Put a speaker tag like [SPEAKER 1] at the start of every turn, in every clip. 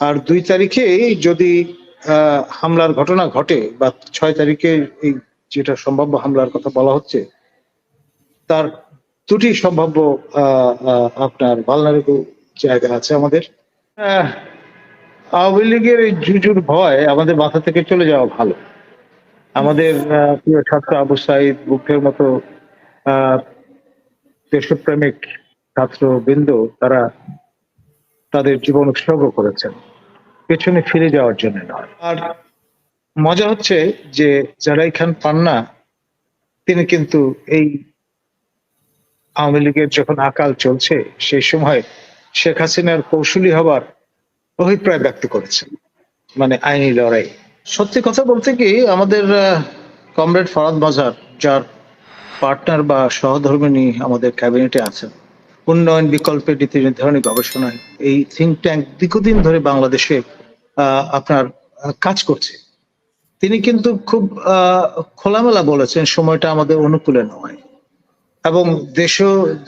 [SPEAKER 1] আর দুই তারিখে যদি হামলার ঘটনা ঘটে বা ছয় তারিখে এই যেটা সম্ভাব্য হামলার কথা বলা হচ্ছে, তার দুটি সম্ভাব্য আপনার ভালনারেবল জায়গা আছে আমাদের। আওয়ামী লীগের এই জুজুর ভয় আমাদের মাথা থেকে চলে যাওয়া ভালো। আমাদের প্রিয় ছাত্র আবু সাইদ, বুকের মতো দেশপ্রেমিক ছাত্র বৃন্দ তারা তাদের জীবন উৎসর্গ করেছেন। পেছনে ফিরে যাওয়ার জন্য নয়। আর মজা হচ্ছে যে জারাই খান পান্না, তিনি কিন্তু এই আওয়ামী লীগের যখন আকাল চলছে, সেই সময় শেখ হাসিনার কৌশলী হবার অভিপ্রায় ব্যক্ত করেছেন মানে আইনি লড়াই। সত্যি কথা বলতে কি, আমাদের কমরেড ফরাদ মাজার যার পার্টনার বা সহধর্মিনী আমাদের ক্যাবিনেটে আছেন উন্নয়ন বিকল্পের নীতি নির্ধারণী গবেষণায় এই থিঙ্ক ট্যাঙ্ক দীর্ঘদিন ধরে বাংলাদেশে আপনার কাজ করছে। তিনি কিন্তু খুব খোলামেলা বলেছেন সময়টা আমাদের অনুকূলে নয়। এবং দেশ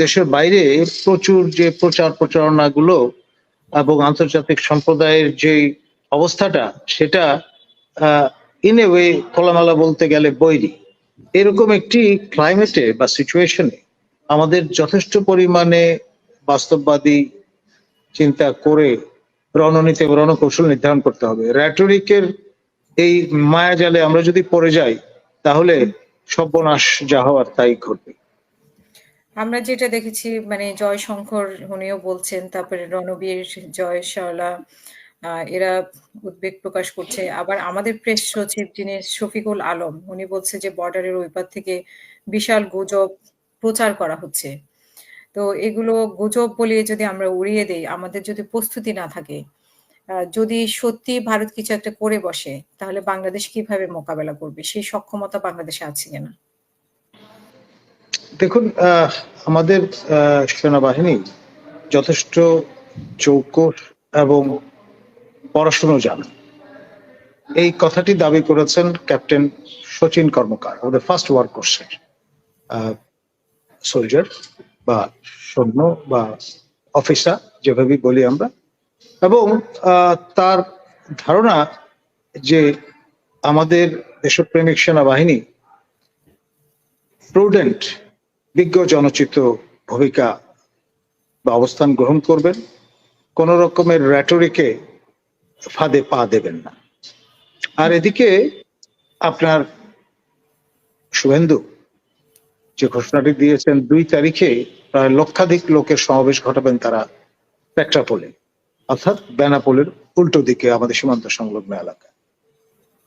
[SPEAKER 1] দেশের বাইরে প্রচুর যে প্রচার প্রচারণা গুলো এবং আন্তর্জাতিক সম্প্রদায়ের যে অবস্থাটা, সেটা ইন এ ওয়ে খোলামেলা বলতে গেলে বৈরী। এরকম একটি ক্লাইমেটে বা সিচুয়েশনে আমাদের যথেষ্ট পরিমাণে বাস্তববাদী চিন্তা করে রণনীতি এবং রণকৌশল নির্ধারণ করতে হবে। র্যাটরিকের এই মায়াজালে আমরা যদি পড়ে যাই তাহলে সর্বনাশ যা হওয়ার তাই ঘটবে।
[SPEAKER 2] আমরা যেটা দেখেছি মানে জয় শঙ্কর উনিও বলছেন তারপরে রণবীর জয় আহ, এরা উদ্বেগ প্রকাশ করছে। আবার আমাদের প্রেস সচিব যিনি শফিকুল আলম উনি বলছে যে বর্ডারের ওই পার থেকে বিশাল গুজব প্রচার করা হচ্ছে। তো এগুলো গুজব বলে যদি আমরা উড়িয়ে দেই, আমাদের যদি প্রস্তুতি না থাকে যদি সত্যি ভারত কিছু একটা করে বসে, তাহলে বাংলাদেশ কীভাবে মোকাবেলা করবে? সেই সক্ষমতা বাংলাদেশে আছে কিনা?
[SPEAKER 1] দেখুন আমাদের সেনাবাহিনী যথেষ্ট চৌকস এবং পড়াশুনো জানে। এই কথাটি দাবি করেছেন ক্যাপ্টেন শচীন কর্মকার, আমাদের ফার্স্ট ওয়ার কোর্সের সোলজার বা সৈন্য বা অফিসার যেভাবে বলি আমরা। এবং তার ধারণা যে আমাদের দেশপ্রেমিক সেনাবাহিনী প্রুডেন্ট বিজ্ঞ জনচিত ভূমিকা বা অবস্থান গ্রহণ করবেন, কোন রকমের র্যাটরিকে ফাঁদে পা দেবেন না। আর এদিকে আপনার শুভেন্দু যে ঘোষণাটি দিয়েছেন দুই তারিখে প্রায় লক্ষাধিক লোকের সমাবেশ ঘটাবেন তারা পেট্রাপোলে, অর্থাৎ বেনাপোলের উল্টো দিকে আমাদের সীমান্ত সংলগ্ন এলাকা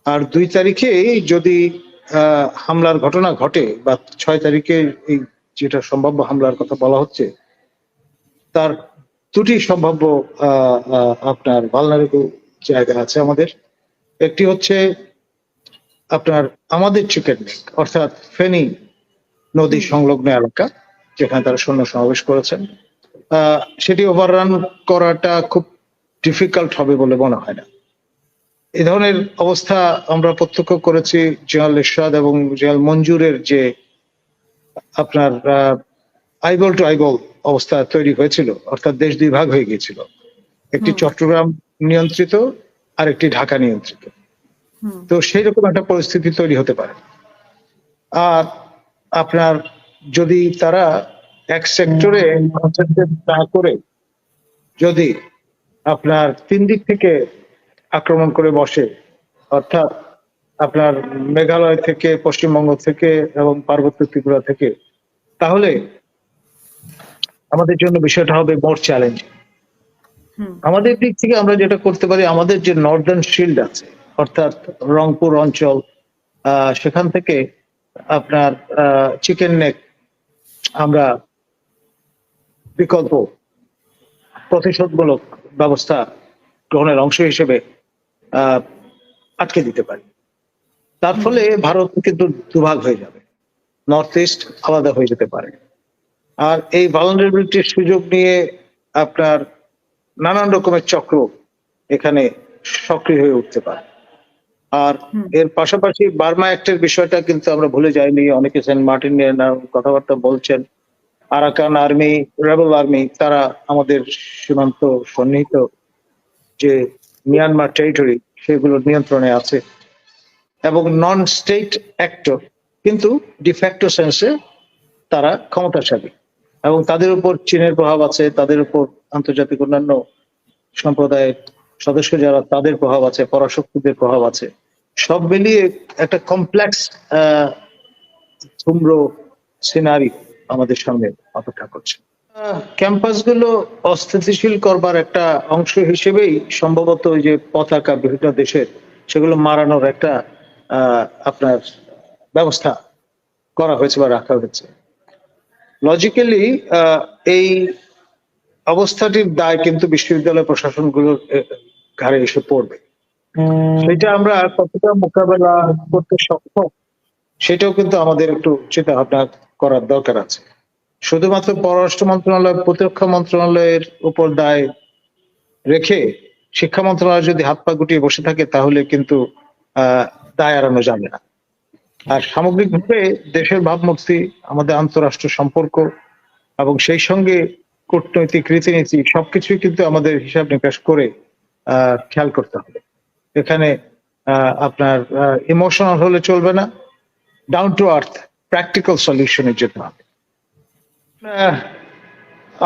[SPEAKER 1] আর দুই তারিখে যদি হামলার ঘটনা ঘটে বা ছয় তারিখে এই যেটা সম্ভাব্য হামলার কথা বলা হচ্ছে, তার দুটি সম্ভাব্য আপনার ভালনারেবল জায়গা আছে আমাদের। একটি হচ্ছে আপনার আমাদের চিকেন নেক অর্থাৎ ফেনী নদী সংলগ্ন এলাকা যেখানে তারা সৈন্য সমাবেশ করেছেন। সেটি ওভাররান করাটা খুব ডিফিকাল্ট হবে বলে মনে হয় না। এ ধরনের অবস্থা আমরা প্রত্যক্ষ করেছি জেনারেল ইরশাদ এবং জেনারেল মঞ্জুরের যে আপনার আইবল টু আইবল অবস্থা তৈরি হয়েছিল অর্থাৎ দেশ দুই ভাগ হয়ে গিয়েছিল। একটি চট্টগ্রাম নিয়ন্ত্রিত আর একটি ঢাকা নিয়ন্ত্রিত। তো সেই রকম একটা পরিস্থিতি তৈরি হতে পারে। আর আপনার যদি তারা এক সেক্টরে কনসেন্ট্রেট না করে যদি আপনার তিন দিক থেকে আক্রমণ করে বসে অর্থাৎ আপনার মেঘালয় থেকে পশ্চিমবঙ্গ থেকে এবং পার্বত্য ত্রিপুরা থেকে তাহলে আমাদের জন্য বিষয়টা হবে মোর চ্যালেঞ্জ আমাদের দিক থেকে আমরা যেটা করতে পারি আমাদের যে নর্দার্ন শিল্ড আছে অর্থাৎ রংপুর অঞ্চল আহ, সেখান থেকে আপনার চিকেন নেক আমরা বিকল্প প্রতিশোধমূলক ব্যবস্থা গ্রহণের অংশ হিসেবে আটকে দিতে পারি। তার ফলে ভারত কিন্তু দুভাগ হয়ে যাবে। নর্থ ইস্ট আলাদা হয়ে যেতে পারে। আর এই ভালনারেবিলিটির সুযোগ নিয়ে আপনার নানান রকমের চক্র এখানে সক্রিয় হয়ে উঠতে পারে। আর এর পাশাপাশি বার্মা অ্যাক্টের বিষয়টা কিন্তু আমরা ভুলে যাইনি। অনেকে সেন্ট মার্টিন নিয়ে কথাবার্তা বলছেন। আরাকান আর্মি রেবল আর্মি তারা আমাদের সীমান্ত সন্নিহিত যে মিয়ানমার টেরিটরি সেগুলোর নিয়ন্ত্রণে আছে। এবং নন স্টেট অ্যাক্টর কিন্তু ডিফ্যাক্টো সেন্সে তারা ক্ষমতাশালী। এবং তাদের উপর চীনের প্রভাব আছে তাদের উপর আন্তর্জাতিক অন্যান্য সম্প্রদায়ের সদস্য যারা, তাদের প্রভাব আছে, পরাশক্তিদের প্রভাব আছে। সব মিলিয়ে একটা কমপ্লেক্স ধুম্র সিনারি আমাদের সামনে অপেক্ষা করছে। ক্যাম্পাসগুলো অস্থিতিশীল করবার একটা অংশ হিসেবেই সম্ভবত ওই যে পতাকা বিভিন্ন দেশের, সেগুলো মারানোর একটা আপনার ব্যবস্থা করা হয়েছে বা রাখা হয়েছে। লজিক্যালি এই অবস্থাটির দায় কিন্তু বিশ্ববিদ্যালয় প্রশাসনগুলোর ঘাড়ে এসে পড়বে। সেটা আমরা কতটা মোকাবেলা করতে সক্ষম সেটাও কিন্তু আমাদের একটু চিন্তা ভাবনা করার দরকার আছে। শুধুমাত্র পররাষ্ট্র মন্ত্রণালয় প্রতিরক্ষা মন্ত্রণালয়ের উপর দায় রেখে শিক্ষা মন্ত্রণালয় যদি হাত পা গুটিয়ে বসে থাকে তাহলে কিন্তু আহ দায় এড়ানো যাবে না। আর সামগ্রিকভাবে দেশের ভাবমূর্তি আমাদের আন্তরাষ্ট্র সম্পর্ক এবং সেই সঙ্গে কূটনৈতিক রীতিনীতি সবকিছুই কিন্তু আমাদের হিসাব নিকাশ করে খেয়াল করতে হবে। এখানে আপনার ইমোশনাল হলে চলবে না ডাউন টু আর্থ প্র্যাকটিক্যাল সলিউশনে জন্য হবে।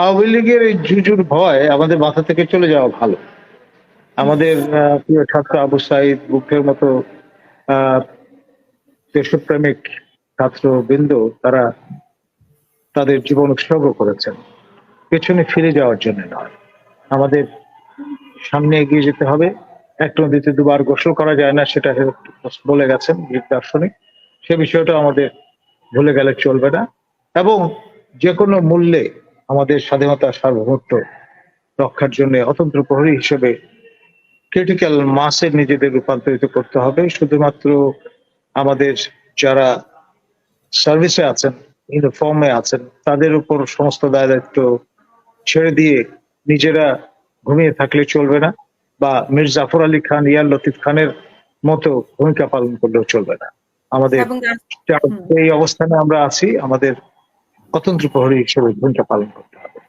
[SPEAKER 1] আওয়ামী লীগের এই জুজুর ভয় আমাদের মাথা থেকে চলে যাওয়া ভালো। আমাদের প্রিয় ছাত্র আবু সাইদ বুকের মতো দেশপ্রেমিক ছাত্র বৃন্দ তারা তাদের জীবন উৎসর্গ করেছেন। পেছনে ফিরে যাওয়ার জন্য নয়। আমাদের সামনে এগিয়ে যেতে হবে। এক নদীতে দুবার গোসল করা যায় না, সেটা বলে গেছেন গ্রিক দার্শনিক। সে বিষয়টা আমাদের ভুলে গেলে চলবে না। এবং যে কোনো মূল্যে আমাদের স্বাধীনতা সার্বভৌমত্ব রক্ষার জন্য অতন্ত্র প্রহরী হিসেবে ক্রিটিক্যাল মাসে নিজেদের রূপান্তরিত করতে হবে। শুধুমাত্র আমাদের যারা সার্ভিসে আছেন ইউনিফর্মে আছেন, তাদের উপর সমস্ত দায় দায়িত্ব ছেড়ে দিয়ে নিজেরা ঘুমিয়ে থাকলে চলবে না বা মীর জাফর আলী খান ইয়ার লতিফ খানের মতো ভূমিকা পালন করলেও চলবে না। আমাদের এই অবস্থানে আমরা আছি আমাদের অতন্ত্র প্রহরী হিসেবে ভূমিকা পালন করতে হবে।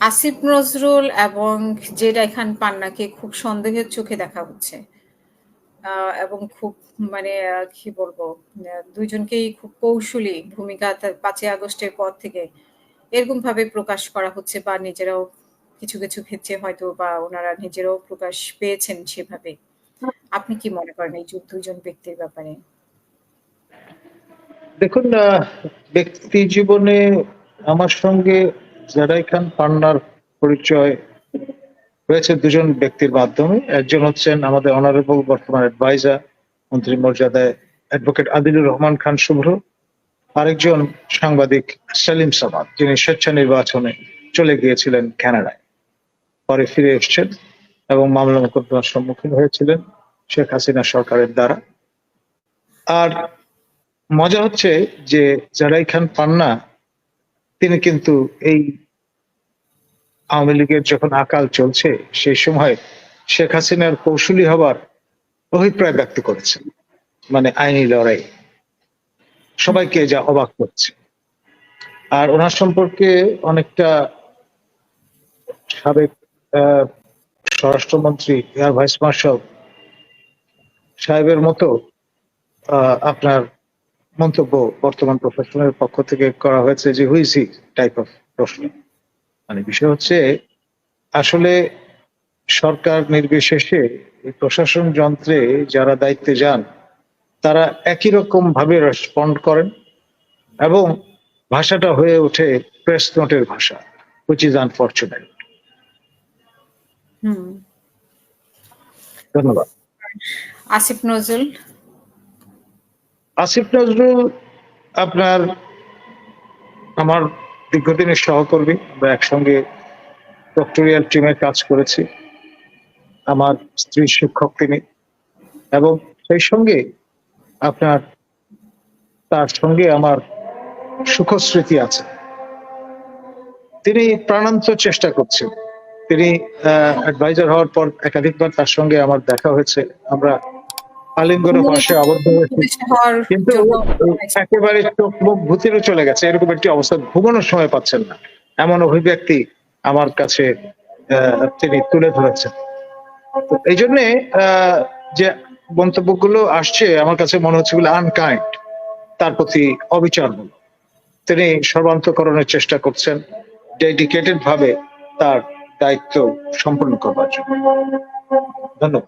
[SPEAKER 2] আসিফ নজরুল এবং জেডা খান পান্নাকে খুব সন্দেহের চোখে দেখা হচ্ছে। আহ, এবং খুব মানে কি বলব দুইজনকেই খুব কৌশলী ভূমিকা পাঁচই আগস্টের পর থেকে এরকম ভাবে প্রকাশ করা হচ্ছে বা নিজেরাও কিছু কিছু ক্ষেত্রে হয়তো বা ওনারা নিজেরাও প্রকাশ পেয়েছেন সেভাবে। আপনি কি মনে করেন এই দুইজন ব্যক্তির ব্যাপারে?
[SPEAKER 1] দেখুন ব্যক্তি জীবনে আমার সঙ্গে জারাই খান পান্নার পরিচয় হয়েছে দুজন ব্যক্তির মাধ্যমে। একজন হচ্ছেন আমাদের অনারেবল বর্তমান অ্যাডভাইজার মন্ত্রী মর্যাদায় অ্যাডভোকেট আদিলুর রহমান খান শুভ্র। আরেকজন সাংবাদিক সেলিম সামাদ, যিনি স্বেচ্ছা নির্বাচনে চলে গিয়েছিলেন কানাডায়। পরে ফিরে এসেছেন এবং মামলা মোকদ্দমার সম্মুখীন হয়েছিলেন শেখ হাসিনা সরকারের দ্বারা। আর মজা হচ্ছে যে জারাই খান পান্না, তিনি কিন্তু এই আওয়ামী লীগের যখন আকাল চলছে, সেই সময় শেখ হাসিনার কৌশলী হবার অভিপ্রায় ব্যক্ত করেছেন মানে আইনি লড়াই। সবাইকে যা অবাক করছে। আর ওনার সম্পর্কে অনেকটা সাবেক স্বরাষ্ট্রমন্ত্রী, এয়ার ভাইস মার্শাল সাহেবের মতো আপনার মন্তব্য বর্তমান প্রশাসনের পক্ষ থেকে করা হয়েছে যে হুইসি টাইপ অফ প্রশ্ন। মানে বিষয় হচ্ছে, আসলে সরকার নির্বিশেষে প্রশাসন যন্ত্রে যারা দায়িত্বে যান, তারা একই রকম ভাবে রেসপন্ড করেন এবং ভাষাটা হয়ে ওঠে প্রেস নোটের ভাষা হুইচ ইজ আনফর্চুনেট ধন্যবাদ।
[SPEAKER 2] আসিফ নজরুল।
[SPEAKER 1] আসিফ নজরুল আপনার আমার দীর্ঘদিনের সহকর্মী আমরা একসঙ্গে ডক্টরিয়াল টিমে কাজ করেছি। আমার স্ত্রী শিক্ষক তিনি। এবং সেই সঙ্গে আপনার তার সঙ্গে আমার সুখস্মৃতি আছে। তিনি প্রাণান্ত চেষ্টা করছেন। তিনি অ্যাডভাইজার হওয়ার পর একাধিকবার তার সঙ্গে আমার দেখা হয়েছে। আমরা আলিঙ্গন পাশে আবদ্ধ হয়েছি। কিন্তু একেবারে চোখ মুখ ভূতিরও চলে গেছে। এরকম একটি অবস্থা ঘুমানোর সময় পাচ্ছেন না। এমন অভিব্যক্তি আমার কাছে তিনি তুলে ধরেছেন। তো এই জন্যে যে মন্তব্যগুলো আসছে আমার কাছে মনে হচ্ছে বলে আনকাইন্ড তার প্রতি অবিচারমূলক তিনি সর্বান্তকরণের চেষ্টা করছেন ডেডিকেটেড ভাবে তার দায়িত্ব সম্পন্ন করবার জন্য। ধন্যবাদ।